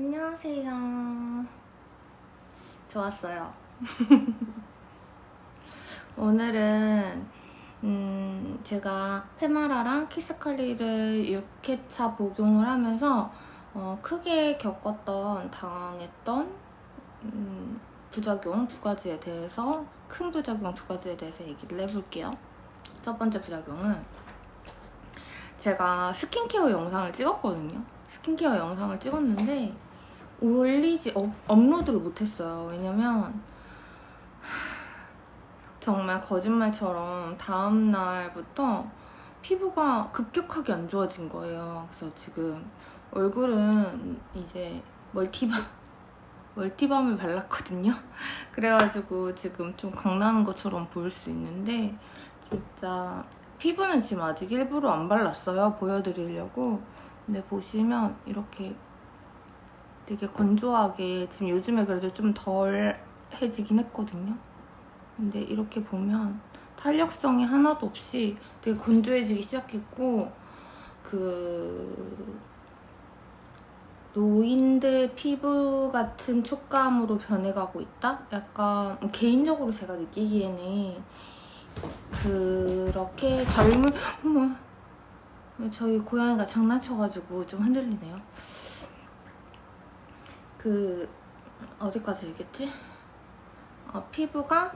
안녕하세요. 좋았어요. 오늘은 음, 제가 페마라랑 키스칼리를 6회차 복용을 하면서 어, 크게 겪었던 당했던 음, 부작용 두 가지에 대해서 큰 부작용 두 가지에 대해서 얘기를 해볼게요. 첫 번째 부작용은 제가 스킨케어 영상을 찍었거든요. 스킨케어 영상을 찍었는데 올리지 업, 업로드를 못했어요. 왜냐면 하, 정말 거짓말처럼 다음 날부터 피부가 급격하게 안 좋아진 거예요. 그래서 지금 얼굴은 이제 멀티밤 멀티밤을 발랐거든요. 그래가지고 지금 좀 광나는 것처럼 보일 수 있는데 진짜 피부는 지금 아직 일부러 안 발랐어요. 보여드리려고. 근데 보시면 이렇게 되게 건조하게 지금 요즘에 그래도 좀 덜 해지긴 했거든요. 근데 이렇게 보면 탄력성이 하나도 없이 되게 건조해지기 시작했고 그 노인들 피부 같은 촉감으로 변해가고 있다? 약간 개인적으로 제가 느끼기에는 그렇게 젊은 어머 저희 고양이가 장난쳐가지고 좀 흔들리네요. 그 어디까지 얘기했지? 어, 피부가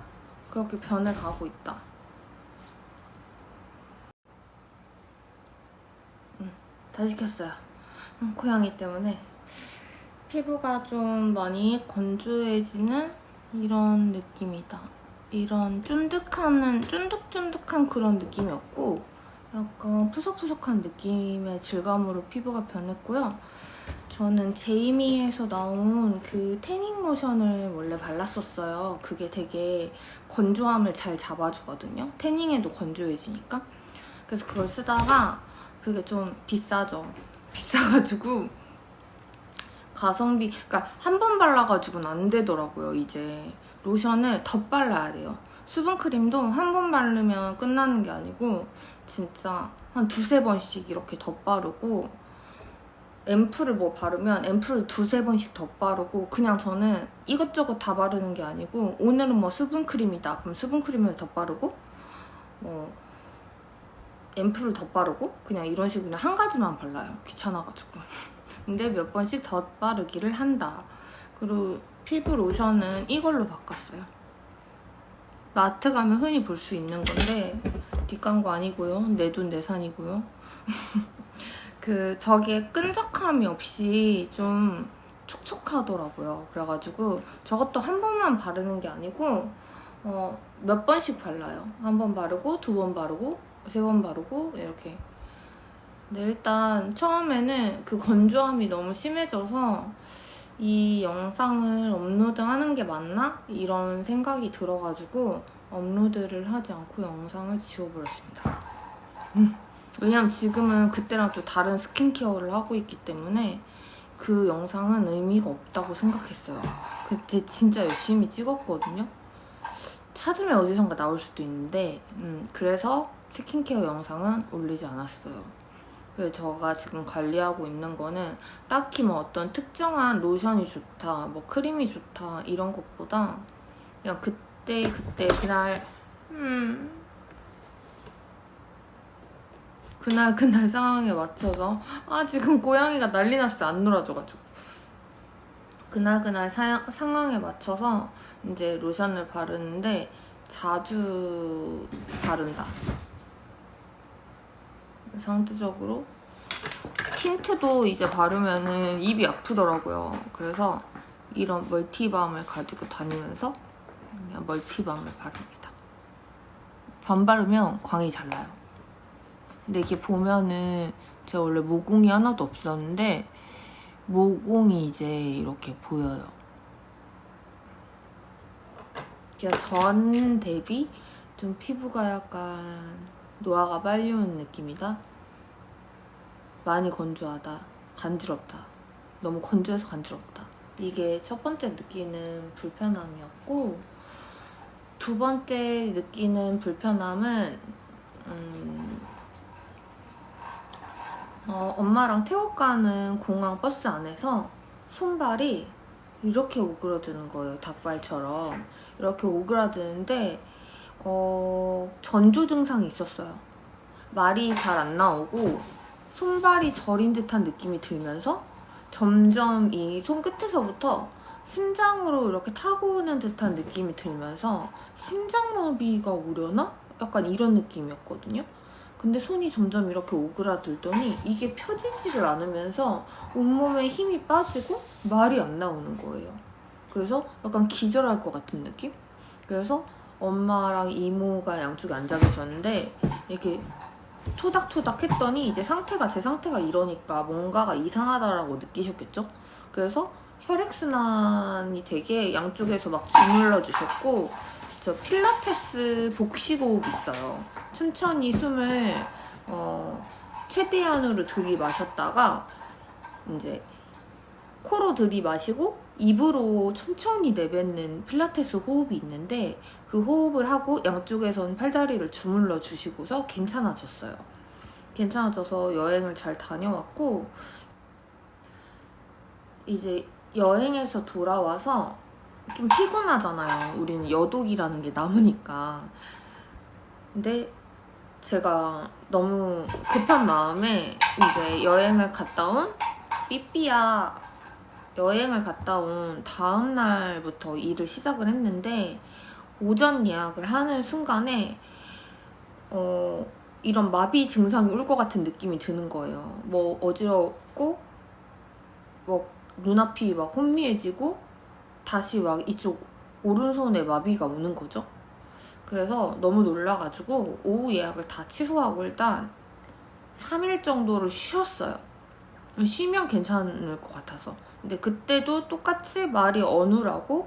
그렇게 변해가고 있다. 음, 다시 켰어요. 음, 고양이 때문에 피부가 좀 많이 건조해지는 이런 느낌이다. 이런 쫀득한, 쫀득쫀득한 그런 느낌이 없고 약간 푸석푸석한 느낌의 질감으로 피부가 변했고요. 저는 제이미에서 나온 그 태닝 로션을 원래 발랐었어요. 그게 되게 건조함을 잘 잡아주거든요. 태닝에도 건조해지니까. 그래서 그걸 쓰다가 그게 좀 비싸죠. 비싸가지고 가성비, 그러니까 한 번 발라가지고는 안 되더라고요. 이제 로션을 덧 발라야 돼요. 수분크림도 한 번 바르면 끝나는 게 아니고 진짜 한 두세 번씩 이렇게 덧 바르고 앰플을 뭐 바르면 앰플을 두세 번씩 덧 바르고 그냥 저는 이것저것 다 바르는 게 아니고 오늘은 뭐 수분크림이다. 그럼 수분크림을 덧 바르고 뭐 앰플을 덧 바르고 그냥 이런 식으로 한 가지만 발라요. 귀찮아가지고. 근데 몇 번씩 덧 바르기를 한다. 그리고 피부 로션은 이걸로 바꿨어요. 마트 가면 흔히 볼 수 있는 건데 뒷광고 아니고요. 내 돈 내산이고요 그 저게 끈적함이 없이 좀 촉촉하더라고요. 그래가지고 저것도 한 번만 바르는 게 아니고 어, 몇 번씩 발라요. 한 번 바르고 두 번 바르고 세 번 바르고 이렇게. 근데 일단 처음에는 그 건조함이 너무 심해져서 이 영상을 업로드하는 게 맞나 이런 생각이 들어가지고 업로드를 하지 않고 영상을 지워버렸습니다. 왜냐면 지금은 그때랑 또 다른 스킨케어를 하고 있기 때문에 그 영상은 의미가 없다고 생각했어요. 그때 진짜 열심히 찍었거든요. 찾으면 어디선가 나올 수도 있는데, 음, 그래서 스킨케어 영상은 올리지 않았어요. 그래서 제가 지금 관리하고 있는 거는 딱히 뭐 어떤 특정한 로션이 좋다, 뭐 크림이 좋다, 이런 것보다 그냥 그때, 그때, 그날, 음, 그날 그날 상황에 맞춰서 아 지금 고양이가 난리 났어요. 안 놀아줘가지고. 그날 그날 사, 상황에 맞춰서 이제 로션을 바르는데 자주 바른다. 상대적으로 틴트도 이제 바르면은 입이 아프더라고요. 그래서 이런 멀티밤을 가지고 다니면서 그냥 멀티밤을 바릅니다. 밤 바르면 광이 잘 나요 근데 이렇게 보면은 제가 원래 모공이 하나도 없었는데 모공이 이제 이렇게 보여요. 전 대비 좀 피부가 약간 노화가 빨리 오는 느낌이다. 많이 건조하다. 간지럽다. 너무 건조해서 간지럽다. 이게 첫 번째 느끼는 불편함이었고 두 번째 느끼는 불편함은 음, 어, 엄마랑 태국 가는 공항 버스 안에서 손발이 이렇게 오그라드는 거예요. 닭발처럼. 이렇게 오그라드는데, 어, 전조 증상이 있었어요. 말이 잘 안 나오고, 손발이 저린 듯한 느낌이 들면서, 점점 이 손끝에서부터 심장으로 이렇게 타고 오는 듯한 느낌이 들면서, 심장마비가 오려나? 약간 이런 느낌이었거든요. 근데 손이 점점 이렇게 오그라들더니 이게 펴지지를 않으면서 온몸에 힘이 빠지고 말이 안 나오는 거예요. 그래서 약간 기절할 것 같은 느낌? 그래서 엄마랑 이모가 양쪽에 앉아 계셨는데 이렇게 토닥토닥 했더니 이제 상태가 제 상태가 이러니까 뭔가가 이상하다라고 느끼셨겠죠? 그래서 혈액순환이 되게 양쪽에서 막 주물러 주셨고 저 필라테스 복식호흡 있어요. 천천히 숨을 어, 최대한으로 들이마셨다가 이제 코로 들이마시고 입으로 천천히 내뱉는 필라테스 호흡이 있는데 그 호흡을 하고 양쪽에선 팔다리를 주물러 주시고서 괜찮아졌어요. 괜찮아져서 여행을 잘 다녀왔고 이제 여행에서 돌아와서 좀 피곤하잖아요. 우리는 여독이라는 게 남으니까. 근데 제가 너무 급한 마음에 이제 여행을 갔다 온 삐삐야 여행을 갔다 온 다음 날부터 일을 시작을 했는데 오전 예약을 하는 순간에 어 이런 마비 증상이 올 것 같은 느낌이 드는 거예요. 뭐 어지럽고 뭐 눈앞이 막 혼미해지고 다시 막 이쪽 오른손에 마비가 오는 거죠. 그래서 너무 놀라가지고 오후 예약을 다 취소하고 일단 3일 정도를 쉬었어요. 쉬면 괜찮을 것 같아서. 근데 그때도 똑같이 말이 어눌하고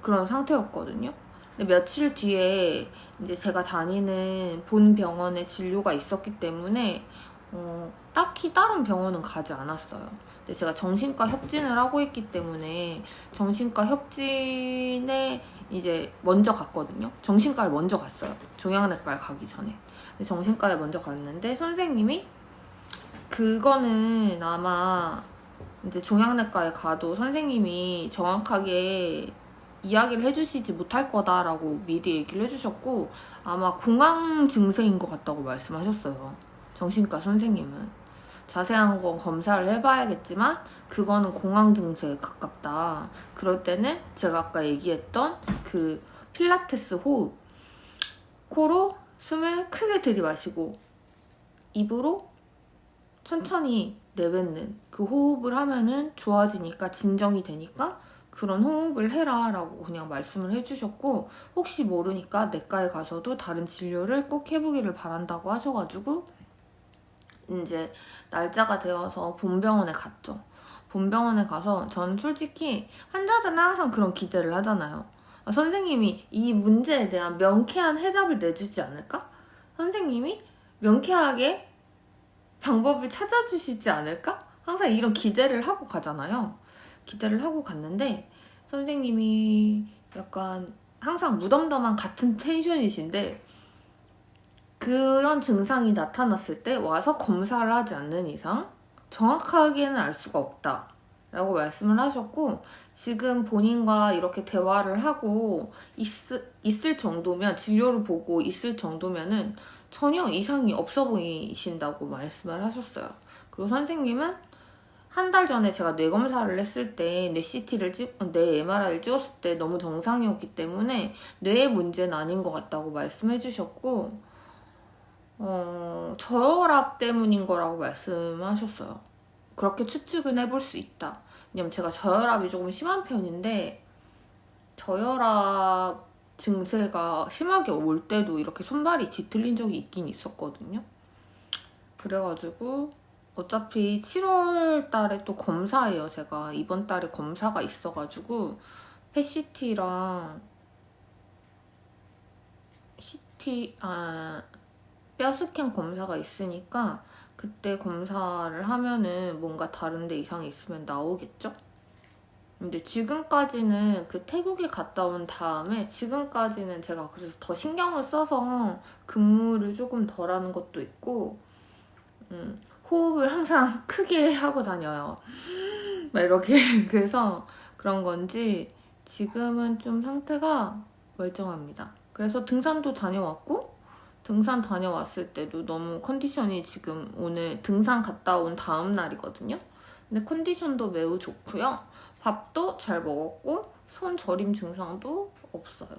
그런 상태였거든요. 근데 며칠 뒤에 이제 제가 다니는 본 병원에 진료가 있었기 때문에 어, 딱히 다른 병원은 가지 않았어요. 근데 제가 정신과 협진을 하고 있기 때문에 정신과 협진에 이제 먼저 갔거든요. 정신과를 먼저 갔어요. 종양내과를 가기 전에. 정신과에 먼저 갔는데 선생님이 그거는 아마 이제 종양내과에 가도 선생님이 정확하게 이야기를 해주시지 못할 거다라고 미리 얘기를 해주셨고 아마 공황 증세인 것 같다고 말씀하셨어요. 정신과 선생님은. 자세한 건 검사를 해봐야겠지만 그거는 공황 증세에 가깝다. 그럴 때는 제가 아까 얘기했던 그 필라테스 호흡 코로 숨을 크게 들이마시고 입으로 천천히 내뱉는 그 호흡을 하면은 좋아지니까 진정이 되니까 그런 호흡을 해라 라고 그냥 말씀을 해주셨고 혹시 모르니까 내과에 가서도 다른 진료를 꼭 해보기를 바란다고 하셔가지고 이제 날짜가 되어서 본병원에 갔죠. 본병원에 가서 전 솔직히 환자들은 항상 그런 기대를 하잖아요. 아, 선생님이 이 문제에 대한 명쾌한 해답을 내주지 않을까? 선생님이 명쾌하게 방법을 찾아주시지 않을까? 항상 이런 기대를 하고 가잖아요. 기대를 하고 갔는데 선생님이 약간 항상 무덤덤한 같은 텐션이신데 그런 증상이 나타났을 때 와서 검사를 하지 않는 이상 정확하게는 알 수가 없다. 라고 말씀을 하셨고, 지금 본인과 이렇게 대화를 하고 있, 있을 정도면, 진료를 보고 있을 정도면은 전혀 이상이 없어 보이신다고 말씀을 하셨어요. 그리고 선생님은 한 달 전에 제가 뇌 검사를 했을 때, 뇌 CT를 찍, 뇌 MRI를 찍었을 때 너무 정상이었기 때문에 뇌의 문제는 아닌 것 같다고 말씀해 주셨고, 어, 저혈압 때문인 거라고 말씀하셨어요. 그렇게 추측은 해볼 수 있다. 왜냐면 제가 저혈압이 조금 심한 편인데, 저혈압 증세가 심하게 올 때도 이렇게 손발이 뒤틀린 적이 있긴 있었거든요. 그래가지고, 어차피 7월 달에 또 검사예요, 제가. 이번 달에 검사가 있어가지고, PCT랑 CT, 아, 뼈 스캔 검사가 있으니까 그때 검사를 하면은 뭔가 다른데 이상이 있으면 나오겠죠? 근데 지금까지는 그 태국에 갔다 온 다음에 지금까지는 제가 그래서 더 신경을 써서 근무를 조금 덜 하는 것도 있고 음, 호흡을 항상 크게 하고 다녀요. 막 이렇게 그래서 그런 건지 지금은 좀 상태가 멀쩡합니다. 그래서 등산도 다녀왔고 등산 다녀왔을 때도 너무 컨디션이 지금 오늘 등산 갔다 온 다음 날이거든요. 근데 컨디션도 매우 좋고요. 밥도 잘 먹었고 손 저림 증상도 없어요.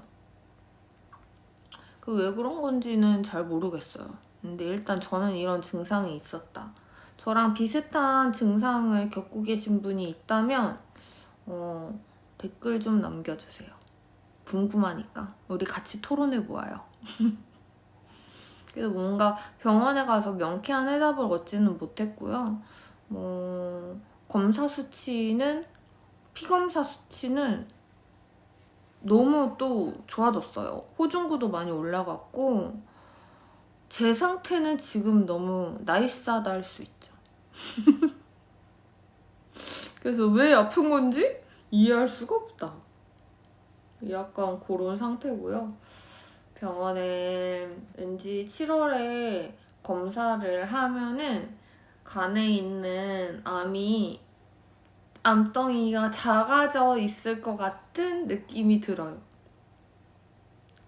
그 왜 그런 건지는 잘 모르겠어요. 근데 일단 저는 이런 증상이 있었다. 저랑 비슷한 증상을 겪고 계신 분이 있다면 어, 댓글 좀 남겨주세요. 궁금하니까 우리 같이 토론해 보아요. 그래서 뭔가 병원에 가서 명쾌한 해답을 얻지는 못했고요. 뭐 검사 수치는 피검사 수치는 너무 또 좋아졌어요. 호중구도 많이 올라갔고 제 상태는 지금 너무 나이스하다 할 수 있죠. 그래서 왜 아픈 건지 이해할 수가 없다. 약간 그런 상태고요. 병원에 왠지 7월에 검사를 하면은 간에 있는 암이 암덩이가 작아져 있을 것 같은 느낌이 들어요.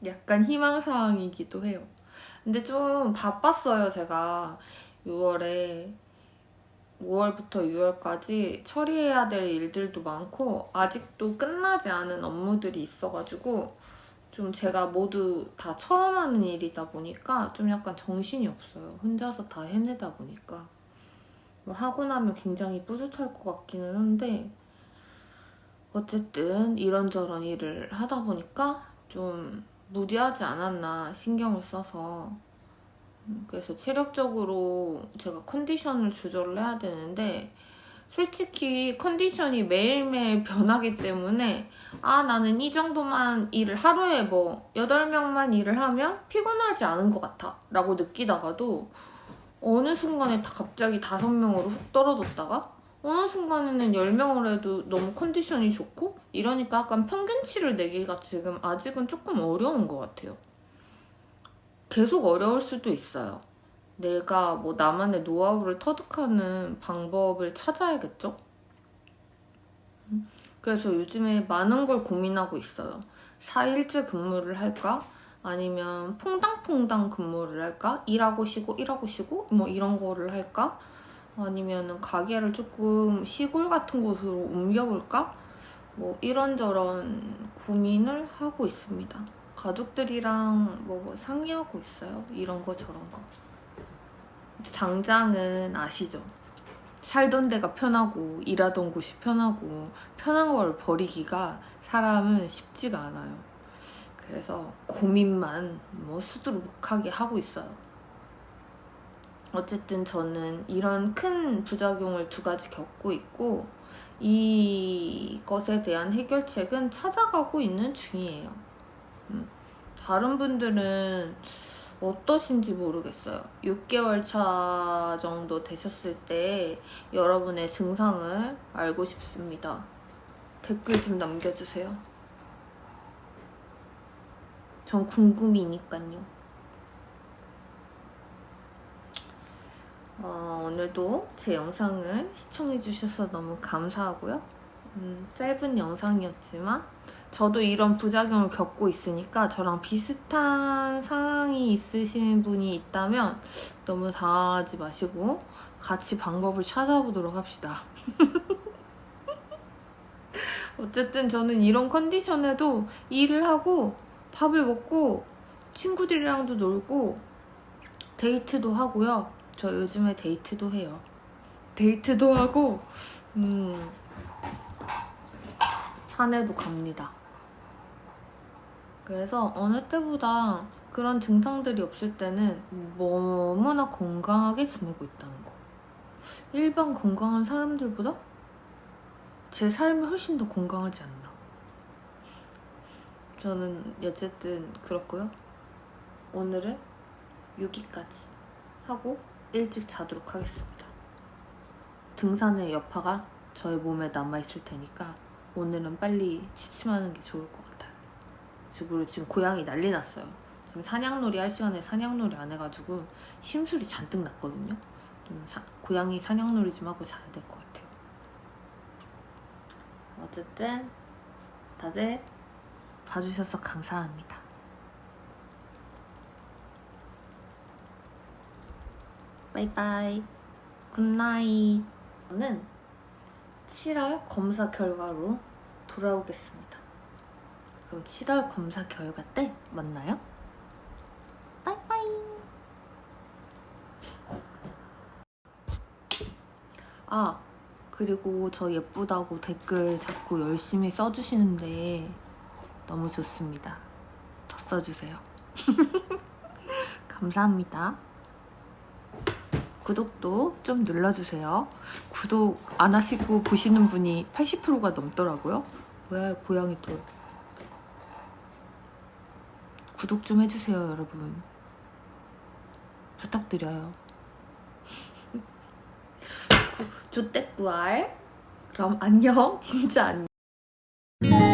약간 희망사항이기도 해요. 근데 좀 바빴어요, 제가. 6월에 5월부터 6월까지 처리해야 될 일들도 많고 아직도 끝나지 않은 업무들이 있어가지고 좀 제가 모두 다 처음 하는 일이다 보니까 좀 약간 정신이 없어요. 혼자서 다 해내다 보니까. 뭐 하고 나면 굉장히 뿌듯할 것 같기는 한데 어쨌든 이런저런 일을 하다 보니까 좀 무리하지 않았나 신경을 써서 음, 그래서 체력적으로 제가 컨디션을 조절을 해야 되는데 솔직히 컨디션이 매일매일 변하기 때문에 아 나는 이 정도만 일을 하루에 뭐 8명만 일을 하면 피곤하지 않은 것 같아 라고 느끼다가도 어느 순간에 다 갑자기 5명으로 훅 떨어졌다가 어느 순간에는 10명을 해도 너무 컨디션이 좋고 이러니까 약간 평균치를 내기가 지금 아직은 조금 어려운 것 같아요. 계속 어려울 수도 있어요. 내가 뭐 나만의 노하우를 터득하는 방법을 찾아야겠죠? 그래서 요즘에 많은 걸 고민하고 있어요. 4일째 근무를 할까? 아니면 퐁당퐁당 근무를 할까? 일하고 쉬고 일하고 쉬고 뭐 이런 거를 할까? 아니면 가게를 조금 시골 같은 곳으로 옮겨볼까? 뭐 이런저런 고민을 하고 있습니다. 가족들이랑 뭐 상의하고 있어요. 이런 거 저런 거. 당장은 아시죠? 살던 데가 편하고 일하던 곳이 편하고 편한 걸 버리기가 사람은 쉽지가 않아요. 그래서 고민만 뭐 수두룩하게 하고 있어요. 어쨌든 저는 이런 큰 부작용을 두 가지 겪고 있고 이것에 대한 해결책은 찾아가고 있는 중이에요. 음, 다른 분들은 어떠신지 모르겠어요. 6개월 차 정도 되셨을 때 여러분의 증상을 알고 싶습니다. 댓글 좀 남겨주세요. 전 궁금이니까요. 어, 오늘도 제 영상을 시청해주셔서 너무 감사하고요. 음, 짧은 영상이었지만 저도 이런 부작용을 겪고 있으니까 저랑 비슷한 상황이 있으신 분이 있다면 너무 당하지 마시고 같이 방법을 찾아보도록 합시다. 어쨌든 저는 이런 컨디션에도 일을 하고 밥을 먹고 친구들이랑도 놀고 데이트도 하고요. 저 요즘에 데이트도 해요. 데이트도 하고 음, 산에도 갑니다. 그래서 어느 때보다 그런 증상들이 없을 때는 너무나 건강하게 지내고 있다는 거. 일반 건강한 사람들보다 제 삶이 훨씬 더 건강하지 않나. 저는 어쨌든 그렇고요. 오늘은 여기까지 하고 일찍 자도록 하겠습니다. 등산의 여파가 저의 몸에 남아있을 테니까 오늘은 빨리 취침하는 게 좋을 것 같아요. 그리고 지금 고양이 난리 났어요. 지금 사냥놀이 할 시간에 사냥놀이 안 해가지고 심술이 잔뜩 났거든요. 좀 사, 고양이 사냥놀이 좀 하고 자야 될 것 같아요. 어쨌든 다들 봐주셔서 감사합니다. 바이바이. 굿나잇. 저는 7월 검사 결과로 돌아오겠습니다. 그럼 7월 검사 결과 때 만나요. 바이바이. 아, 그리고 저 예쁘다고 댓글 자꾸 열심히 써주시는데 너무 좋습니다. 더 써주세요. 감사합니다. 구독도 좀 눌러주세요. 구독 안 하시고 보시는 분이 80%가 넘더라고요. 왜 고양이 또 구독 좀 해주세요, 여러분. 부탁드려요. 조떼꾸알. 그럼 안녕. 진짜 안녕.